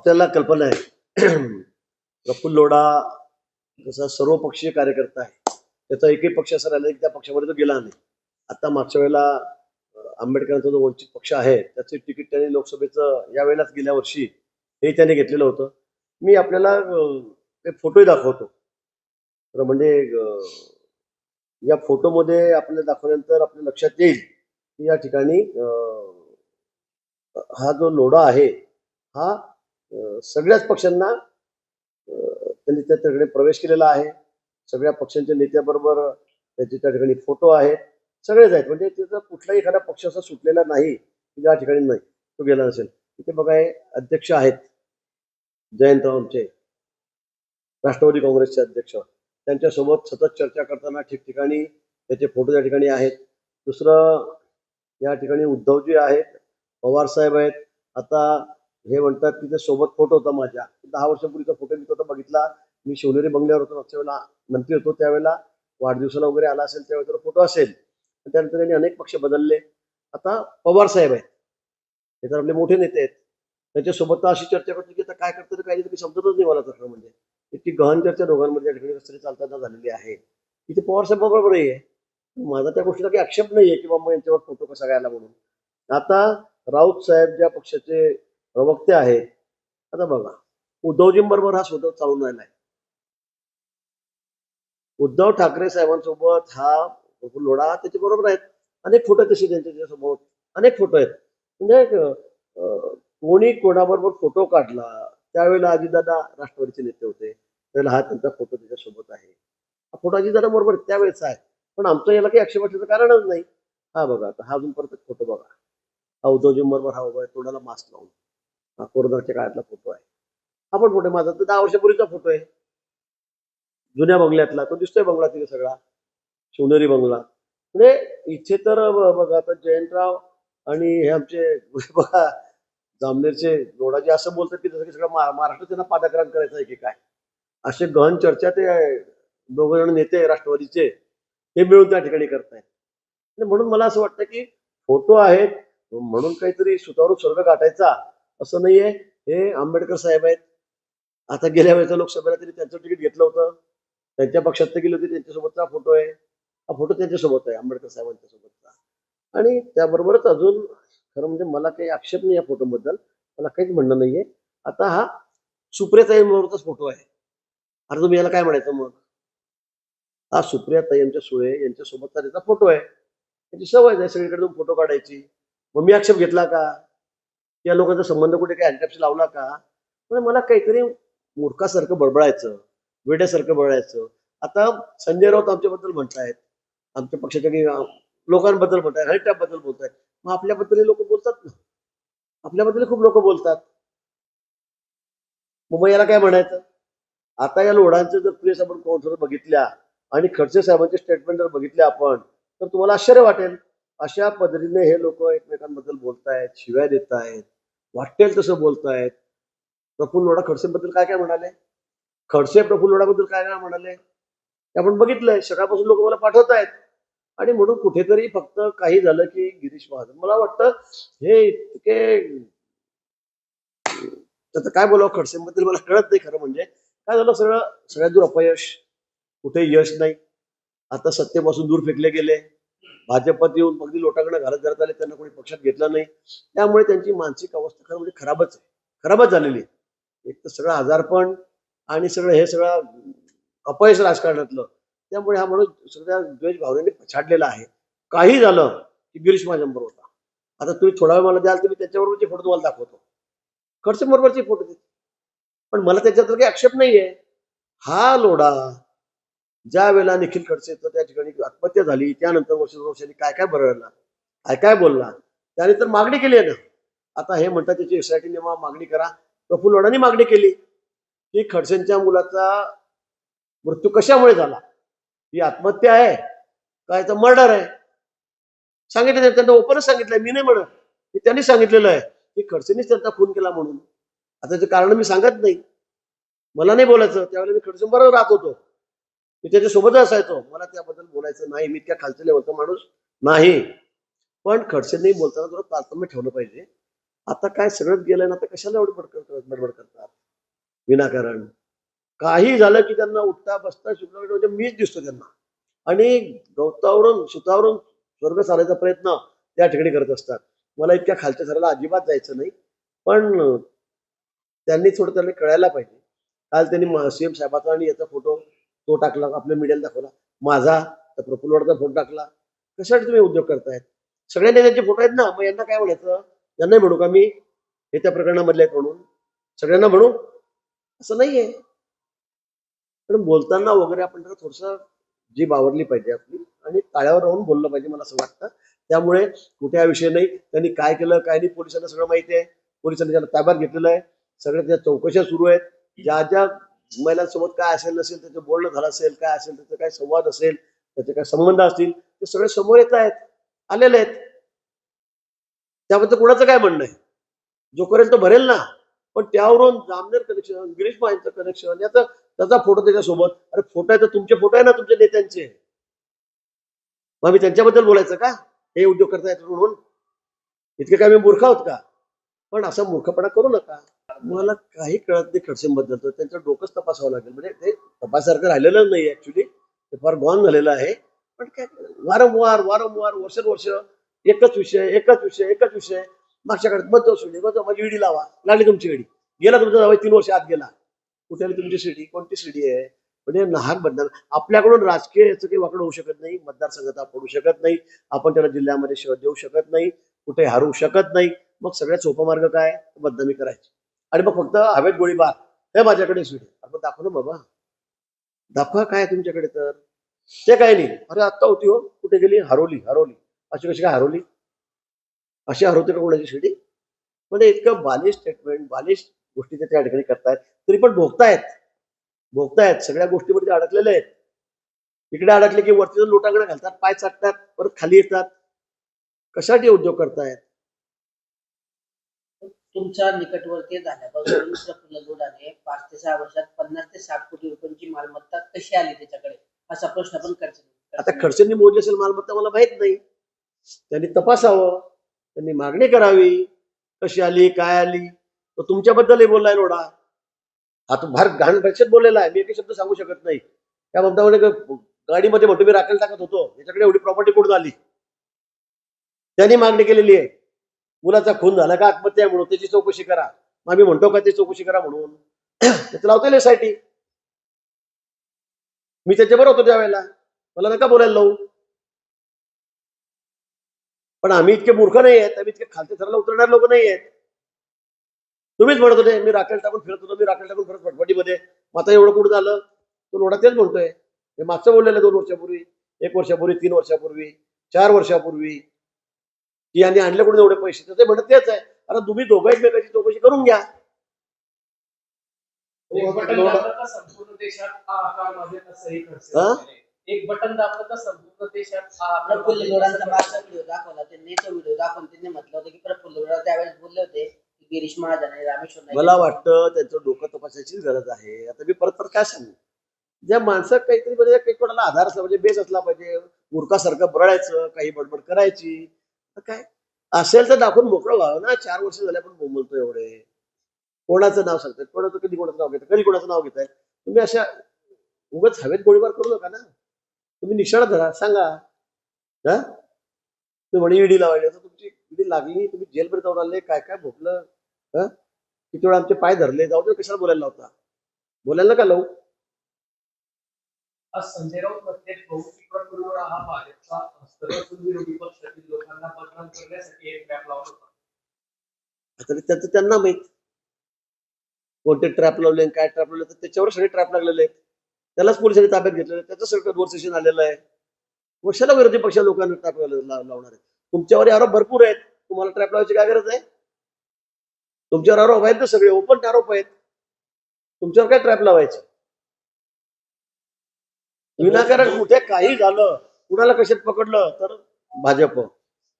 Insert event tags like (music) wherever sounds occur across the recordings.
आपल्याला कल्पना आहे. प्रफुल्ल लोढा जसा सर्वपक्षीय कार्यकर्ता आहे त्याचा एकही पक्ष असा राहिला की त्या पक्षामध्ये तो गेला नाही. आता मागच्या वेळेला आंबेडकरांचा जो वंचित पक्ष आहे त्याचे तिकीट त्यांनी लोकसभेचं यावेळेलाच गेल्या वर्षी हे त्याने घेतलेलं होतं. मी आपल्याला ते फोटोही दाखवतो. तर म्हणजे या फोटोमध्ये आपल्याला दाखवल्यानंतर आपल्या लक्षात येईल की या ठिकाणी हा जो लोढा आहे हा सगळ्याच पक्षांना त्यांनी त्या ठिकाणी प्रवेश केलेला आहे. सगळ्या पक्षांच्या नेत्याबरोबर त्याचे त्या ठिकाणी फोटो आहेत. सगळेच आहेत. म्हणजे तिथं कुठलाही एखादा पक्ष असा सुटलेला नाही की ज्या ठिकाणी नाही तो गेला नसेल. इथे बघा हे अध्यक्ष आहेत. जयंतराव आमचे राष्ट्रवादी काँग्रेसचे अध्यक्ष. त्यांच्यासोबत सतत चर्चा करताना ठिकठिकाणी त्याचे फोटो त्या ठिकाणी आहेत. दुसरं या ठिकाणी उद्धवजी आहेत पवार साहेब आहेत. आता हे म्हणतात की सोबत फोटो होता माझ्या दहा वर्षापूर्वीचा फोटो मी तो बघितला. मी शिवनेरी बंगल्यावर होतो. मागच्या वेळेला मंत्री होतो त्यावेळेला. वाढदिवसाला वगैरे आला असेल त्यावेळेला फोटो असेल त्यानंतर त्यांनी अनेक पक्ष बदलले. आता पवार साहेब आहेत. हे तर आपले मोठे नेते आहेत. त्यांच्यासोबत अशी चर्चा करतो की आता काय करतं काही काय समजतच नाही मला तसं म्हणजे. इतकी गहन चर्चा दोघांमध्ये या ठिकाणी चालताना झालेली आहे. इथे पवार साहेब बरोबर आहे. माझा त्या गोष्टीला काही आक्षेप नाही आहे की बाबा यांच्यावर फोटो कसा घ्यायला म्हणून. आता राऊत साहेब ज्या पक्षाचे प्रवक्ते आहेत. आता बघा उद्धवजींबरोबर हा स्वतः चालून राहिला आहे उद्धव ठाकरे साहेबांसोबत हा प्रफुल्ल लोढा त्याच्या बरोबर आहेत. अनेक फोटो आहेत तसे त्यांच्यासोबत अनेक फोटो आहेत. म्हणजे कोणी कोणाबरोबर फोटो काढला त्यावेळेला अजितदादा राष्ट्रवादीचे नेते होते. त्यावेळेला हा त्यांचा फोटो त्याच्यासोबत आहे. हा फोटो अजितदादा बरोबर त्यावेळेचा आहे. पण आमचं याला काही आक्षेपाचं कारणच नाही. हा बघा आता हा अजून परत फोटो बघा. हा उद्धवजींबरोबर हा उभा आहे तोंडाला मास्क लावून. हा कोरोनाच्या काळातला फोटो आहे. हा पण फोटो माझा. तर दहा वर्षापूर्वीचा फोटो आहे. जुन्या बंगल्यातला. तो दिसतोय बंगला तिथे सगळा. शिवनेरी बंगला. म्हणजे इथे तर बघा आता जयंतराव आणि हे आमचे (laughs) बघा जामनेरचे लोढाचे असं बोलतात की जसं की सगळं महाराष्ट्र त्यांना पादाक्रांत करायचं आहे की काय? असे गहन चर्चा ते दोघ जण नेते राष्ट्रवादीचे हे मिळून त्या ठिकाणी करतायत. म्हणून मला असं वाटतं की फोटो आहेत. म्हणून काहीतरी सुतारू स्वर्ग गाठायचा. असं नाहीये. हे आंबेडकर साहेब आहेत. आता गेल्या वेळेच्या लोकसभेला त्यांनी त्यांचं तिकीट घेतलं होतं. त्यांच्या पक्षात गेले होते. त्यांच्यासोबतचा फोटो आहे. हा फोटो त्यांच्यासोबत आहे आंबेडकर साहेबांच्या सोबतचा आणि त्याबरोबरच अजून खरं म्हणजे मला काही आक्षेप नाही या फोटोबद्दल. मला काहीच म्हणणं नाहीये. आता हा सुप्रियाताईंबरोबरचाच फोटो आहे. अरे तुम्ही याला काय म्हणायचं मग? हा सुप्रियाताई ताईंच्या सुळे यांच्यासोबतचा त्याचा फोटो आहे. त्याची सवय आहे सगळीकडे तुम्ही फोटो काढायची. मग मी आक्षेप घेतला का? या लोकांचा संबंध कुठे? काही हँडकॅप्स लावला का? पण मला काहीतरी मूर्खासारखं बडबडायचं वेड्यासारखं बडबडायचं आता संजय राऊत आमच्याबद्दल म्हणतायत. आमच्या पक्षाच्या काही लोकांबद्दल म्हणतायत हरिटाबद्दल बोलतायत. मग आपल्याबद्दल लोक बोलतात ना? आपल्याबद्दल खूप लोक बोलतात. मुंबई याला काय म्हणायचं? आता या लोढांचं जर प्रेस आपण कोण बघितल्या आणि खडसे साहेबांचे स्टेटमेंट जर बघितले आपण तर तुम्हाला आश्चर्य वाटेल. अशा पद्धतीने हे लोक एकमेकांबद्दल बोलतायत शिव्या देत आहेत वाटेल तसं बोलतायत. प्रफुल्ल लोढा खडसेबद्दल काय काय म्हणाले? खडसे प्रफुल्ल लोढाबद्दल काय काय म्हणाले? ते आपण बघितलंय. सकाळपासून लोक मला पाठवत आहेत आणि म्हणून कुठेतरी फक्त काही झालं की गिरीश महाजन. मला वाटतं हे इतके त्याचं काय बोलावं खडसेंबद्दल मला कळत नाही खरं म्हणजे. काय झालं सगळं? सगळ्यात दूर अपयश. कुठे यश नाही. आता सत्तेपासून दूर फेकले गेले. भाजपात येऊन अगदी लोटांकडे घरात घरात आले त्यांना कोणी पक्षात घेतलं नाही. त्यामुळे त्यांची मानसिक अवस्था खरं म्हणजे खराबच आहे. खराबच झालेली आहे. एक तर सगळं आजारपण आणि सगळं हे सगळं अपयश राजकारणातलं. त्यामुळे हा माणूस सगळ्या द्वेष भावनेने पछाडलेला आहे. काही झालं की गिरीश माझ्याबरोबर होता. आता तुम्ही थोडा वेळ मला द्याल तर मी त्याच्याबरोबरचे फोटो तुम्हाला दाखवतो. खडसे बरोबरचे फोटो देतो. पण मला त्याच्यात काही आक्षेप नाहीये. हा लोढा ज्या वेळेला निखिल खडसेचं त्या ठिकाणी आत्महत्या झाली त्यानंतर वर्ष वर्षांनी काय काय बरळला काय काय बोलला त्याने तर मागणी केली आहे ना. आता हे म्हणतात त्याची एसआयटी नेमा मागणी करा. प्रफुल्ल लोढांनी मागणी केली. की खडसेंच्या मुलाचा मृत्यू कशामुळे झाला? ही आत्महत्या आहे. काय तर मर्डर आहे. सांगितलं त्यांना ओपनच सांगितलंय मी नाही म्हणत. हे त्यांनी सांगितलेलं आहे की खडसेंनीच त्यांचा फोन केला म्हणून. आता त्याचं कारण मी सांगत नाही. मला नाही बोलायचं. त्यावेळेला मी खडसेंबरोबर राहत होतो. मी त्याच्यासोबत असायचो. मला त्याबद्दल बोलायचं नाही. मी इतक्या खालच्या लेवलचा माणूस नाही. पण खडसेंनी बोलताना थोडं तारतम्य ठेवलं पाहिजे. आता काय सगळंच गेलंय ना आता कशाला एवढं बडबड बडबड करतात? विनाकारण. काही झालं की त्यांना उठता बसता शुक्ला म्हणजे मीच दिसतो त्यांना. आणि गवतावरून सुतावरून स्वर्ग सारायचा प्रयत्न त्या ठिकाणी करत असतात. मला इतक्या खालच्या सराला अजिबात जायचं नाही. पण त्यांनी थोडं त्यांनी कळायला पाहिजे. काल त्यांनी सीएम साहेबाचा आणि याचा फोटो तो टाकला आपलं मिडल दाखवला माझा तर प्रफुल्लवाडचा फोटो टाकला. कशासाठी तुम्ही उद्योग करतायत? सगळ्या नेत्यांचे फोटो आहेत ना मग यांना काय म्हणायचं? यांना म्हणू का मी? हे त्या प्रकरणामधले आहेत म्हणून. सगळ्यांना म्हणू? असं नाहीये. पण बोलताना वगैरे आपण जरा थोडस जी बावरली पाहिजे आपली आणि ताळ्यावर राहून बोललं पाहिजे मला असं वाटतं. त्यामुळे कुठे हा विषय नाही. त्यांनी काय केलं काय नाही पोलिसांना सगळं माहिती आहे. पोलिसांनी त्याला ताब्यात घेतलेलं आहे. सगळ्या त्या चौकशा सुरू आहेत ज्या ज्या महिलांसोबत काय असेल नसेल त्याचं बोलणं झालं असेल काय असेल त्याचा काय संवाद असेल त्याचे काय संबंध असतील ते सगळे समोर येत आहेत आलेले आहेत. त्याबद्दल कोणाचं काय म्हणणं आहे? जो करेल तो भरेल ना पण त्यावरून जामनेर कनेक्शन गिरीश महाजनचं कनेक्शन याचा त्याचा फोटो त्याच्यासोबत अरे फोटो आहे तर तुमचे फोटो आहे ना तुमच्या नेत्यांचे. मग मी त्यांच्याबद्दल बोलायचं का? हे उद्योग करतायत म्हणून. इतके काय मी मूर्ख आहोत का? पण असा मूर्खपणा करू नका. मला काही कळत नाही खडसेंबद्दल. तर त्यांचं डोकंच तपासावं लागेल. म्हणजे ते तपासारखं राहिलेलं नाही ऍक्च्युली ते फार गॉन झालेलं आहे. पण काय वारंवार वारंवार वर्षानुवर्ष एकच विषय एकच विषय एकच विषय. मागच्या काळात मत सोडली मग माझी ईडी लावा. लागली तुमची ईडी. गेला तुमचा जावा तीन वर्ष आत गेला. कुठे आली तुमची सीडी? कोणती सीडी आहे? म्हणजे नाहक बदल आपल्याकडून राजकीय याचं काही वाकडं होऊ शकत नाही. मतदारसंघात पडू शकत नाही. आपण त्याला जिल्ह्यामध्ये शोध देऊ शकत नाही. कुठे हरवू शकत नाही. मग सगळ्यात सोपा मार्ग काय? बदनामी करायची. आणि मग फक्त हवेत गोळीबार हे माझ्याकडे सीडी मग दाखव ना बाबा. दाखवा काय आहे तुमच्याकडे तर. ते काय नाही. अरे आत्ता होती हो. कुठे गेली? हरवली हरवली अशी कशी काय हरवली अशी हरवते का कोणाची शिडी म्हणजे इतकं बालिश स्टेटमेंट बालिश गोष्टी ते त्या ठिकाणी करतायत. तरी पण भोगतायत. भोगतायत. सगळ्या गोष्टीमध्ये अडकलेले आहेत. इकडे अडकले की वरती जाऊन घालतात पाय चाटतात परत खाली येतात. कशासाठी उद्योग करतायत? तुमच्या निकटवर्तीय झाल्यापासून प्रफुल्ल (coughs) जोडाने पाच ते सहा वर्षात पन्नास ते साठ कोटी रुपयांची मालमत्ता कशी आली त्याच्याकडे? असा प्रश्न पण करतो आता खडसेंनी मोजली असेल मालमत्ता मला माहीत नाही. त्यांनी तपासावं त्यांनी मागणी करावी. कशी आली काय आली? तो तुमच्याबद्दलही बोललाय हा तो फार घाण भाषेत बोललेला आहे. मी एकही शब्द सांगू शकत नाही. त्या म्हणता गाडीमध्ये म्हणतो मी राखेल टाकत होतो. याच्याकडे एवढी प्रॉपर्टी कुठून आली? त्यांनी मागणी केलेली आहे. मुलाचा खून झाला का आत्महत्या म्हणून त्याची चौकशी करा. आम्ही म्हणतो का ती चौकशी करा म्हणून. (clears throat) त्याचं लावता एस आय टी मी त्याच्याबरोबर होतो त्यावेळेला. मला नका बोलायला लावू. पण आम्ही इतके मूर्ख नाही आहेत आम्ही इतके खालच्या थराला उतरणार लोक नाही आहेत. तुम्हीच म्हणत होते मी राखेल टाकून फिरत होतो मी राखेल टाकून फिरत फटफटीमध्ये मग आता एवढं कुठं झालं? तो लोढा तेच म्हणतोय. हे मागचं बोललेलं दोन वर्षापूर्वी एक वर्षापूर्वी तीन वर्षापूर्वी चार वर्षापूर्वी. की यांनी आणले कुठून एवढे पैसे? तर ते म्हणत तेच आहे. आता तुम्ही दोघं एकमेकाची चौकशी करून घ्या. एक बटन दाबलं का संपूर्ण देशात हाहाकार माजेल असंही खडसे हा? म्हणाले. एक बटन दाबलं का संपूर्ण देशात हाहाकार प्रफुल्ल माजेल जोडांचा असं मागचा खडसे व्हिडिओ दाखवला त्यांनी तो व्हिडिओ दाखवून त्यांनी म्हटलं होतं की प्रफुल्ल जोडा त्यावेळेस बोलले होते की गिरीश महाजन आणि रामेश्वर नाईक. मला वाटतं त्यांचं डोकं तपासायचीच गरज आहे. आता मी परत परत काय सांगू? ज्या माणसं काहीतरी म्हणजे काही कोणाला आधार असला म्हणजे बेस असला पाहिजे मूर्खासारखं बरळायचं काही बडबड करायची काय असेल तर दाखवून मोकळं व्हावं ना. चार वर्ष झाले आपण बोंबलतो एवढे. कोणाचं नाव सांगतात कोणाचं कधी कोणाचं नाव घेतात कधी कोणाचं नाव घेताय? तुम्ही अशा उगाच हवेत गोळीबार करू नका ना. तुम्ही निशाणा धरा. सांगा. हा? तुम्ही म्हणे ईडी लावायची तुमची ईडी लागली. तुम्ही जेलमध्ये जाऊन आले. काय काय भोकलं हा? किती वेळा आमचे पाय धरले. जाऊ दे कशाला बोलायला लावता? बोलायला नका लावू. आज संजय राऊत म्हणते हा भाजपचा हस्तक विरोधी पक्षातील लोकांना बदनाम करण्यासाठी एक ट्रॅप लावला होता. आता त्याचं त्यांना माहीत. कोणते ट्रॅप लावले काय ट्रॅप लावले तर त्याच्यावर सगळे ट्रॅप लागलेले आहेत. त्यालाच पोलिसांनी ताब्यात घेतलेलं आहे. त्याचं सगळं कन्व्हर्सेशन आलेलं आहे. कशाला विरोधी पक्ष लोकांना ट्रॅप लावणार आहे तुमच्यावर आरोप भरपूर आहेत. तुम्हाला ट्रॅप लावायची काय गरज आहे? तुमच्यावर आरोप आहेत ना सगळे. ओपन आरोप आहेत. तुमच्यावर काय ट्रॅप लावायचे? विनाकारण कुठे काही झालं कुणाला कशात पकडलं तर भाजप.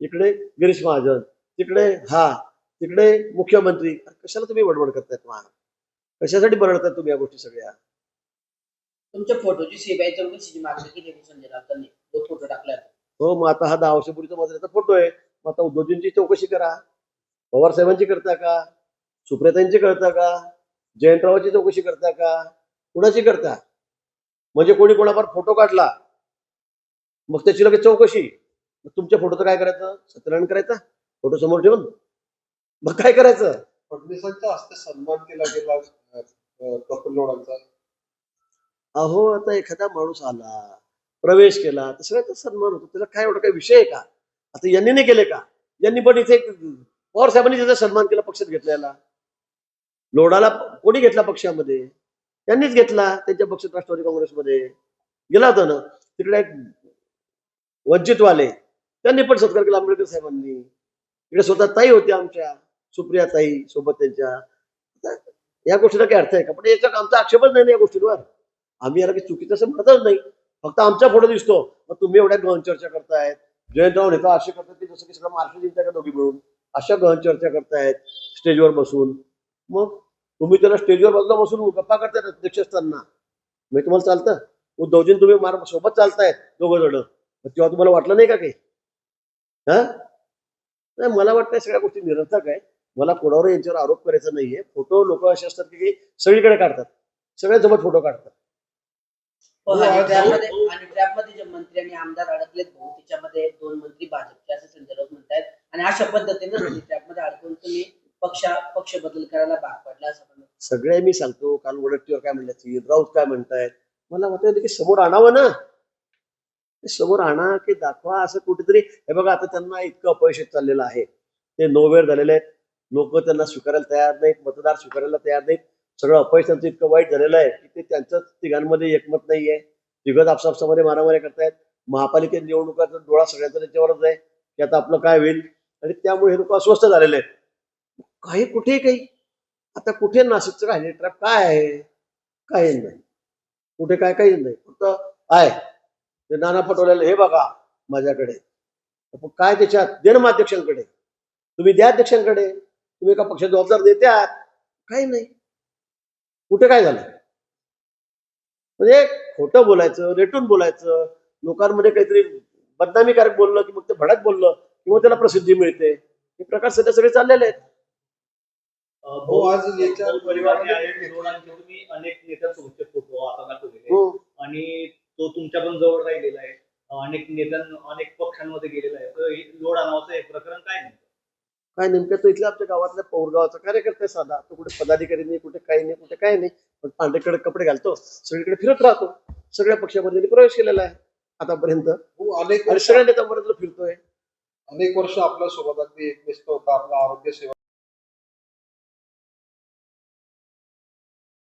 इकडे गिरीश महाजन तिकडे हा तिकडे मुख्यमंत्री. कशाला तुम्ही बडबड करतायत मा कशासाठी बरडताय तुम्ही या गोष्टी सगळ्या? तुमच्या फोटोची सीबीआय चौकशीची मागणी केली होती संजय राऊतांनी. तो फोटो टाकला. हो मग आता हा दहा वर्षापूर्वीचा माझा फोटो आहे. मग आता उद्धवजींची चौकशी करा. पवार साहेबांची करता का? सुप्रियातांची करता का? जयंतरावाची चौकशी करता का? कुणाची करता? म्हणजे कोणी कोणावर फोटो काढला मग त्याची लगेच चौकशी. मग तुमच्या फोटोचं काय करायचं? सत्यनारायण करायचा? फोटो समोर ठेवून. मग काय करायचं? फडणवीसांच्या हस्ते सन्मान केला गेला लोढांचा अहो आता एखादा माणूस आला प्रवेश केला तर सगळ्याचा सन्मान होतो. त्याला काय एवढा काही विषय आहे का? आता यांनी नाही केले का? यांनी पण इथे पवार साहेबांनी त्याचा सन्मान केला पक्षात घेतलेला लोढाला कोणी घेतला पक्षामध्ये? त्यांनीच घेतला त्यांच्या पक्षात राष्ट्रवादी काँग्रेसमध्ये. गेला होता ना तिकडे एक वंचितवाले त्यांनी पण सत्कार केला आंबेडकर साहेबांनी. इकडे स्वतः ताई होत्या आमच्या सुप्रिया ताई सोबत त्यांच्या. या गोष्टीला काही अर्थ आहे का? पण याचा आमचा आक्षेपच नाही ना या गोष्टींवर. आम्ही याला काही चुकीचं असं म्हणतच नाही. फक्त आमचा फोटो दिसतो. मग तुम्ही एवढ्या गहन चर्चा करतायत. जयंतराव नेता असे करतात की जसं की सगळं महाराष्ट्र जिंकताय का दोघी मिळून? अशा गहन चर्चा करतायत स्टेजवर बसून. मग तुम्ही त्याला स्टेजवर बाजूला बसून गप्पा करतायत अध्यक्ष असताना मी तुम्हाला चालतं. उद्धवजीन तुम्ही मार सोबत चालतायत दोघं जण. तेव्हा तुम्हाला वाटलं नाही का काही? हा? नाही मला वाटतं सगळ्या गोष्टी निरर्थक आहे मला कोणावर यांच्यावर आरोप करायचा नाहीये. फोटो लोक असे असतात की सगळीकडे काढतात. सगळ्यांसोबत फोटो काढतात. हो, आणि ट्रॅपमध्ये जे मंत्री आणि आमदार अडकलेत भाऊ त्याच्यामध्ये दोन मंत्री भाजपचे असे संदर्भ म्हणतायत. आणि अशा पद्धतीनं ट्रॅपमध्ये अडकून तुम्ही पक्ष पक्ष बदल करायला भाग सगळे मी सांगतो काल वडट्टीवर काय म्हणतात राऊत काय म्हणतायत? मला वाटतं की समोर आणावं ना. समोर आणा की दाखवा असं कुठेतरी. हे बघा आता त्यांना इतकं अपयश चाललेलं आहे. ते नोवेर झालेले आहेत. लोक त्यांना स्वीकारायला तयार नाहीत मतदार स्वीकारायला तयार नाहीत. सगळं अपयश त्यांचं इतकं वाईट झालेलं आहे की ते त्यांच्याच तिघांमध्ये एकमत नाहीये. तिघत आपसापसामध्ये मारामारी करतायत. महापालिकेत निवडणुकाचा डोळा सगळ्यांचा त्याच्यावरच आहे. की आता आपलं काय होईल? आणि त्यामुळे हे लोक अस्वस्थ झालेले आहेत. काही कुठे काही. आता कुठे नाशिकचं राहिले? ट्रॅप काय आहे? काही नाही. कुठे काय काही नाही. फक्त आहे. ते नाना पटोलेला हे बघा माझ्याकडे. काय त्याच्यात? दे ना मग अध्यक्षांकडे. तुम्ही द्या अध्यक्षांकडे. तुम्ही एका पक्षात जबाबदार देत्यात. काही नाही. कुठे काय झालं? म्हणजे खोटं बोलायचं रेटून बोलायचं लोकांमध्ये काहीतरी बदनामीकारक बोललं की मग ते भडक बोललं किंवा त्याला प्रसिद्धी मिळते. हे प्रकार सध्या सगळे चाललेले आहेत. हो, आज याच्या- भाऊ परिवाराने अनेक लोकांचे तुम्ही अनेक नेत्यांसोबतचे फोटो आता दाखवलेले हो. आणि तो तुमच्या पण जवळ राहिलेला आहे. अनेक नेत्यां अनेक पक्षांमध्ये गेलेला आहे. तर हे लोड नावाचं हे प्रकरण काय नाही काय नेमकं? तो इथल्या आमच्या गावातल्या पौरगावाचा कार्यकर्ता आहे साधा. तो कुठे पदाधिकारी नाही कुठे काही नाही कुठे काही नाही. पण पांढरेकडे कपडे घालतो. सगळीकडे फिरत राहतो. सगळ्या पक्षामध्ये त्यांनी प्रवेश केलेला आहे आतापर्यंत. हो, अनेक सगळ्या नेत्यांबरोबर फिरतोय. अनेक वर्ष आपल्यासोबत अगदी होता. आपला आरोग्य सेवा